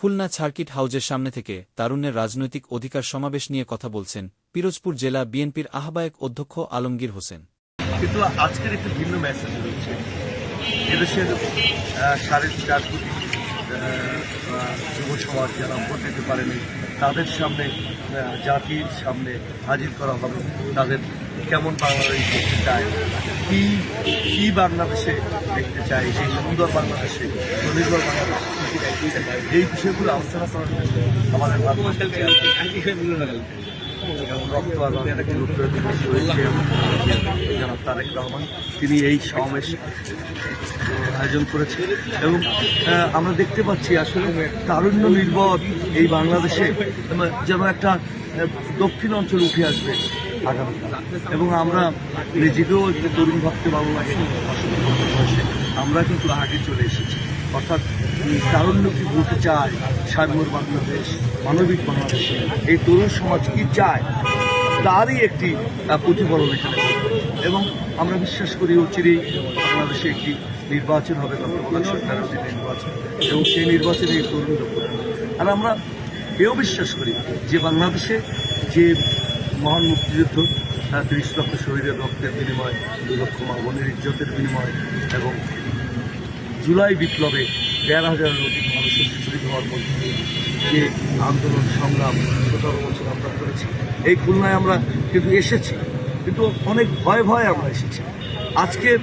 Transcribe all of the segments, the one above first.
Khulna circuit হাউজের সামনে থেকে তারুণ্যের রাজনৈতিক অধিকার সমাবেশ নিয়ে কথা বলছেন পিরোজপুর জেলা বিএনপির আহ্বায়ক অধ্যক্ষ আলমগীর হোসেন। কিন্তু আজকের ভিন্ন মেসেজ রয়েছে এদেশের সাড়ে চার কোটি সমাজ যারা ভোট দিতে পারেনি তাদের সামনে জাতির সামনে হাজির করা হবে তাদের কেমন বাংলাদেশ দেখতে চায় কি কি বাংলাদেশে দেখতে চায় সেই সুন্দর বাংলাদেশে স্বনির্ভর বাংলাদেশ এই বিষয়গুলো আলোচনা করার জন্য আমাদের ভারতবর্ষের রক্ত আর রক্তের গুরুত্ব জনাব তারেক রহমান। তিনি এই সমাবেশ আয়োজন করেছেন এবং আমরা দেখতে পাচ্ছি আসলে তারুণ্য নির্ভর এই বাংলাদেশে যেন একটা দক্ষিণ অঞ্চল উঠে আসবে আগামীকাল এবং আমরা নিজেকেও একটু তরুণ ভাবতে ভালো লাগে আমরা কিন্তু আগে চলে এসেছি। অর্থাৎ তারুণ্য কি বলতে চায় সার্বর বাংলাদেশ, মানবিক বাংলাদেশে? এই তরুণ সমাজ কি চায়? তারই একটি প্রতিফলন এখানে। এবং আমরা বিশ্বাস করি অচিরেই বাংলাদেশে একটি নির্বাচন হবে তত্ত্বাবধায়ক সরকারের অধীনে নির্বাচন। এবং সেই নির্বাচনে তরুণ আর আমরা এও বিশ্বাস করি যে বাংলাদেশে যে মহান মুক্তিযুদ্ধ তিরিশ লক্ষ শহীদের রক্তের বিনিময়, দু লক্ষ মা বোনের ইজ্জতের বিনিময় এবং জুলাই বিপ্লবে দেড় হাজারের অধিক মানুষের শহীদ হওয়ার মধ্যে যে আন্দোলন সংগ্রাম সতেরো বছর আমরা করেছি এই খুলনায় আমরা কিন্তু এসেছি। কিন্তু অনেক ভয় ভয় আমরা এসেছি। আজকে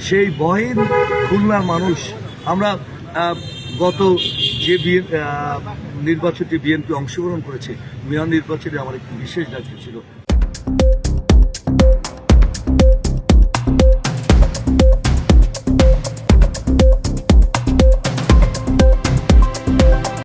সেই ভয়হীন খুলনার মানুষ আমরা গত যে বিএন- আহ, নির্বাচনে বিএনপি অংশগ্রহণ করেছে মেয়র নির্বাচনে আমার একটি বিশেষ দায়িত্ব ছিল।